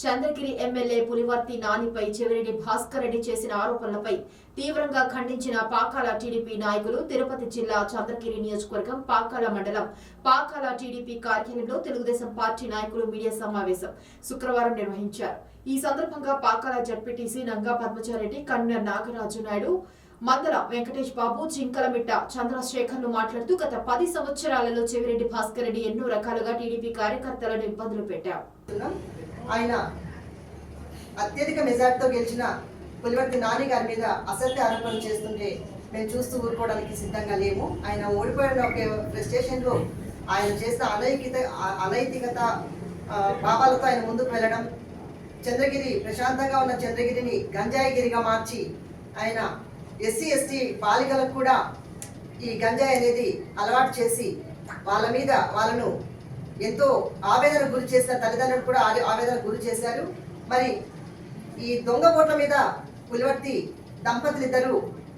Chandragiri MLA Pulivarthi నానిపై చెవిరెడ్డి భాస్కర్ రెడ్డి చేసిన ఆరోపణలపై తీవ్రంగా ఖండించిన పాకాల టీడీపీ నాయకులు తిరుపతి జిల్లా చంద్రగిరి నియోజకవర్గం పాకాల మండలం. పాకాల టీడీపీ కార్యాలయంలో తెలుగుదేశం పార్టీ నాయకులు మీడియా సమావేశం శుక్రవారం నిర్వహించారు. ఈ సందర్భంగా పాకాల జడ్పీటీసీ నంగా పద్మచారెడ్డి కన్వీనర్ నాగరాజు నాయుడు మందల వెంకటేష్ బాబు జింకలమిట్ట చంద్రశేఖర్లు మాట్లాడుతూ గత పది సంవత్సరాలలో చెవిరెడ్డి భాస్కర్ రెడ్డి ఎన్నో రకాలుగా టీడీపీ కార్యకర్తలను ఇబ్బందులు పెట్టారు. ఆయన అత్యధిక మెజార్టీతో గెలిచిన పులివర్తి నాని గారి మీద అసత్య ఆరోపణలు చేస్తుంటే మేము చూస్తూ ఊరుకోవడానికి సిద్ధంగా లేము. ఆయన ఓడిపోయిన ఒక ఫ్రస్ట్రేషన్లో ఆయన చేసిన అనైతికత అనైతికత భావాలతో ఆయన ముందుకు వెళ్ళడం చంద్రగిరి ప్రశాంతంగా ఉన్న చంద్రగిరిని గంజాయిగిరిగా మార్చి ఆయన ఎస్సీ ఎస్టీ బాలికలకు కూడా ఈ గంజాయి అనేది అలవాటు చేసి వాళ్ళ మీద వాళ్ళను ఎంతో ఆవేదన గురి చేసిన తల్లిదండ్రులు కూడా ఆవే- ఆవేదన గురి చేశారు. మరి ఈ దొంగ ఓట్ల మీద పులివర్తి దంపతులు ఇద్దరు